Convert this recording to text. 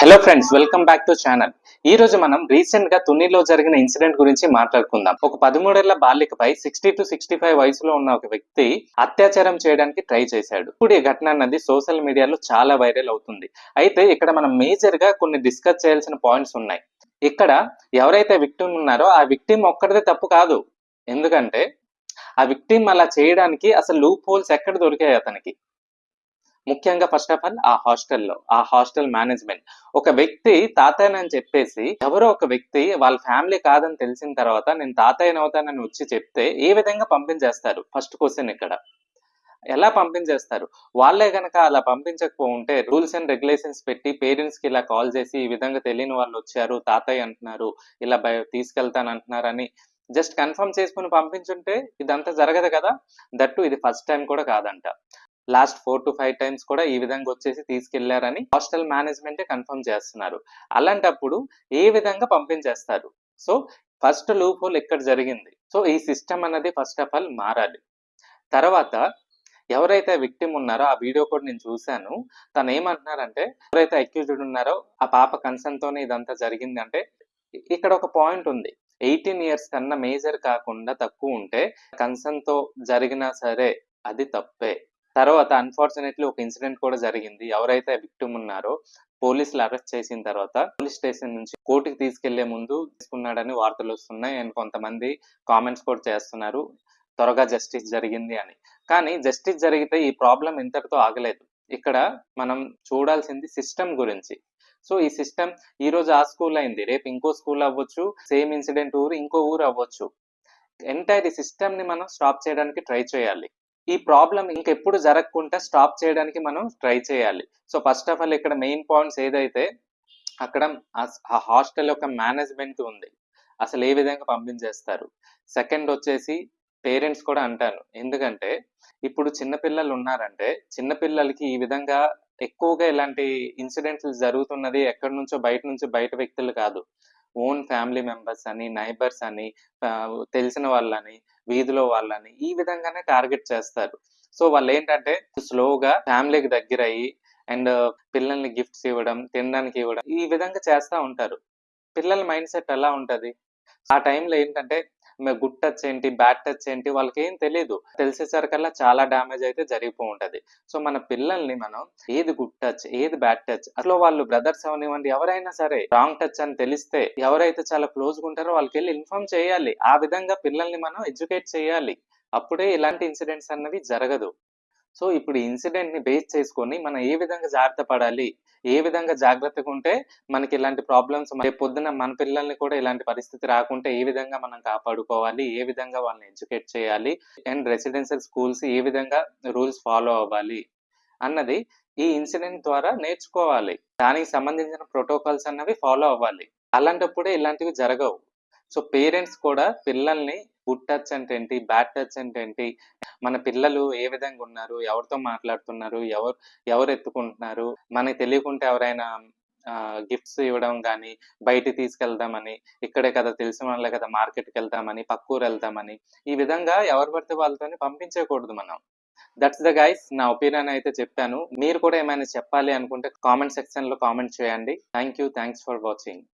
Hello friends welcome back to channel ఈ రోజు మనం రీసెంట్గా తునిలో జరిగిన ఇన్సిడెంట్ గురించి మాట్లాడుకుందాం. ఒక పదమూడేళ్ళ బాలికపై సిక్స్టీ టు సిక్స్టీ ఫైవ్ వయసులో ఉన్న ఒక వ్యక్తి అత్యాచారం చేయడానికి ట్రై చేశాడు. ఇప్పుడు ఈ ఘటన అన్నది సోషల్ మీడియాలో చాలా వైరల్ అవుతుంది. అయితే ఇక్కడ మనం మేజర్గా కొన్ని డిస్కస్ చేయాల్సిన పాయింట్స్ ఉన్నాయి. ఇక్కడ ఎవరైతే విక్టిమ్ ఉన్నారో ఆ విక్టిమ్ ఒక్కడిదే తప్పు కాదు. ఎందుకంటే ఆ విక్టిమ్ అలా చేయడానికి అసలు లూప్ హోల్స్ ఎక్కడ దొరికాయి అతనికి? ముఖ్యంగా ఫస్ట్ ఆఫ్ ఆల్ ఆ హాస్టల్లో ఆ హాస్టల్ మేనేజ్మెంట్ ఒక వ్యక్తి తాతయ్యనని చెప్పేసి ఎవరో ఒక వ్యక్తి వాళ్ళ ఫ్యామిలీ కాదని తెలిసిన తర్వాత నేను తాతయ్యని అవుతానని వచ్చి చెప్తే ఏ విధంగా పంపించేస్తారు? ఫస్ట్ క్వశ్చన్ ఇక్కడ. ఎలా పంపించేస్తారు? వాళ్ళే కనుక అలా పంపించకపోతే రూల్స్ అండ్ రెగ్యులేషన్స్ పెట్టి పేరెంట్స్కి ఇలా కాల్ చేసి ఈ విధంగా తెలియని వాళ్ళు వచ్చారు తాతయ్య అంటున్నారు ఇలా బయ తీసుకెళ్తాను అంటున్నారని జస్ట్ కన్ఫర్మ్ చేసుకుని పంపించుంటే ఇదంతా జరగదు కదా? దట్టు ఇది ఫస్ట్ టైం కూడా కాదంట. Last four to five times కూడా ఈ విధంగా వచ్చేసి తీసుకెళ్ళారని హాస్టల్ మేనేజ్మెంటే కన్ఫర్మ్ చేస్తున్నారు. అలాంటప్పుడు ఏ విధంగా పంపించేస్తారు? సో ఫస్ట్ లూప్ హోల్ ఇక్కడ జరిగింది? సో ఈ సిస్టమ్ అనేది ఫస్ట్ ఆఫ్ ఆల్ మారాలి. తర్వాత ఎవరైతే విక్టిమ్ ఉన్నారో ఆ వీడియో కూడా నేను చూశాను. తను ఏమంటున్నారంటే ఎవరైతే అక్యూజ్డ్ ఉన్నారో ఆ పాప కన్సర్న్ తోనే ఇదంతా జరిగింది అంటే ఇక్కడ ఒక పాయింట్ ఉంది. ఎయిటీన్ ఇయర్స్ కన్నా మేజర్ కాకుండా తక్కువ ఉంటే కన్సర్న్తో జరిగినా సరే అది తప్పే. తర్వాత అన్ఫార్చునేట్లీ ఒక ఇన్సిడెంట్ కూడా జరిగింది. ఎవరైతే విక్టిమ్ ఉన్నారో పోలీసులు అరెస్ట్ చేసిన తర్వాత పోలీస్ స్టేషన్ నుంచి కోర్టుకి తీసుకెళ్ళే ముందు తీసుకున్నాడని వార్తలు వస్తున్నాయి. అండ్ కొంతమంది కామెంట్స్ కూడా చేస్తున్నారు. త్వరగా జస్టిస్ జరిగింది అని. కానీ జస్టిస్ జరిగితే ఈ ప్రాబ్లం ఇంతటితో ఆగలేదు. ఇక్కడ మనం చూడాల్సింది సిస్టమ్ గురించి. సో ఈ సిస్టమ్ ఈ రోజు ఆ స్కూల్ అయింది. రేపు ఇంకో స్కూల్ అవ్వచ్చు సేమ్ ఇన్సిడెంట్ ఊరు ఇంకో ఊరు అవ్వచ్చు. ఎంటైర్ ఈ సిస్టమ్ని మనం స్టాప్ చేయడానికి ట్రై చేయాలి. ఈ ప్రాబ్లం ఇంకెప్పుడు జరగకుండా స్టాప్ చేయడానికి మనం ట్రై చేయాలి. సో ఫస్ట్ ఆఫ్ ఆల్ ఇక్కడ మెయిన్ పాయింట్స్ ఏదైతే అక్కడ ఆ హాస్టల్ యొక్క మేనేజ్మెంట్ ఉంది. అసలు ఏ విధంగా పంపించేస్తారు? సెకండ్ వచ్చేసి పేరెంట్స్ కూడా అంటాను ఎందుకంటే ఇప్పుడు చిన్నపిల్లలు ఉన్నారంటే చిన్నపిల్లలకి ఈ విధంగా ఎక్కువగా ఇలాంటి ఇన్సిడెంట్స్ జరుగుతున్నది ఎక్కడి నుంచో బయట నుంచి బయట వ్యక్తులు కాదు. ఓన్ ఫ్యామిలీ మెంబర్స్ అని నైబర్స్ అని తెలిసిన వాళ్ళని వీధిలో వాళ్ళని ఈ విధంగానే టార్గెట్ చేస్తారు. సో వాళ్ళు ఏంటంటే స్లోగా ఫ్యామిలీకి దగ్గర అయ్యి అండ్ పిల్లల్ని గిఫ్ట్స్ ఇవ్వడం తినడానికి ఇవ్వడం ఈ విధంగా చేస్తూ ఉంటారు. పిల్లల మైండ్ సెట్ ఎలా ఉంటది? ఆ టైంలో ఏంటంటే గుడ్ టచ్ ఏంటి బ్యాడ్ టచ్ ఏంటి వాళ్ళకి ఏం తెలియదు తెలిసేసరికల్లా చాలా డ్యామేజ్ అయితే జరిగిపో ఉంటది. సో మన పిల్లల్ని మనం ఏది గుడ్ టచ్ ఏది బ్యాడ్ టచ్ అట్లా వాళ్ళు బ్రదర్స్ అవనివ్వండి ఎవరైనా సరే రాంగ్ టచ్ అని తెలిస్తే ఎవరైతే చాలా క్లోజ్గా ఉంటారో వాళ్ళకి వెళ్ళి ఇన్ఫార్మ్ చేయాలి. ఆ విధంగా పిల్లల్ని మనం ఎడ్యుకేట్ చేయాలి. అప్పుడే ఇలాంటి ఇన్సిడెంట్స్ అన్నవి జరగదు. సో ఇప్పుడు ఇన్సిడెంట్ని బేస్ చేసుకొని మనం ఏ విధంగా జాగ్రత్త పడాలి? ఏ విధంగా జాగ్రత్తగా ఉంటే మనకి ఇలాంటి ప్రాబ్లమ్స్ రేపు పొద్దున మన పిల్లల్ని కూడా ఇలాంటి పరిస్థితి రాకుంటే ఏ విధంగా మనం కాపాడుకోవాలి? ఏ విధంగా వాళ్ళని ఎడ్యుకేట్ చేయాలి? అండ్ రెసిడెన్షియల్ స్కూల్స్ ఏ విధంగా రూల్స్ ఫాలో అవ్వాలి? అన్నది ఈ ఇన్సిడెంట్ ద్వారా నేర్చుకోవాలి. దానికి సంబంధించిన ప్రోటోకాల్స్ అన్నవి ఫాలో అవ్వాలి. అలాంటప్పుడే ఇలాంటివి జరగవు. సో పేరెంట్స్ కూడా పిల్లల్ని గుడ్ టచ్ అంటే ఏంటి బ్యాడ్ టచ్ అంటే ఏంటి మన పిల్లలు ఏ విధంగా ఉన్నారు? ఎవరితో మాట్లాడుతున్నారు? ఎవరు ఎవరు ఎత్తుకుంటున్నారు? మనకి తెలియకుంటే ఎవరైనా గిఫ్ట్స్ ఇవ్వడం కానీ బయటికి తీసుకెళ్దామని ఇక్కడే కదా తెలిసిన వాళ్ళే కదా మార్కెట్కి వెళ్తామని పక్కూరు వెళ్తామని ఈ విధంగా ఎవరు పడితే వాళ్ళతో పంపించకూడదు మనం. దట్స్ ద గైస్ నా ఒపీనియన్ అయితే చెప్పాను. మీరు కూడా ఏమైనా చెప్పాలి అనుకుంటే కామెంట్ సెక్షన్లో కామెంట్ చేయండి. Thank you thanks for watching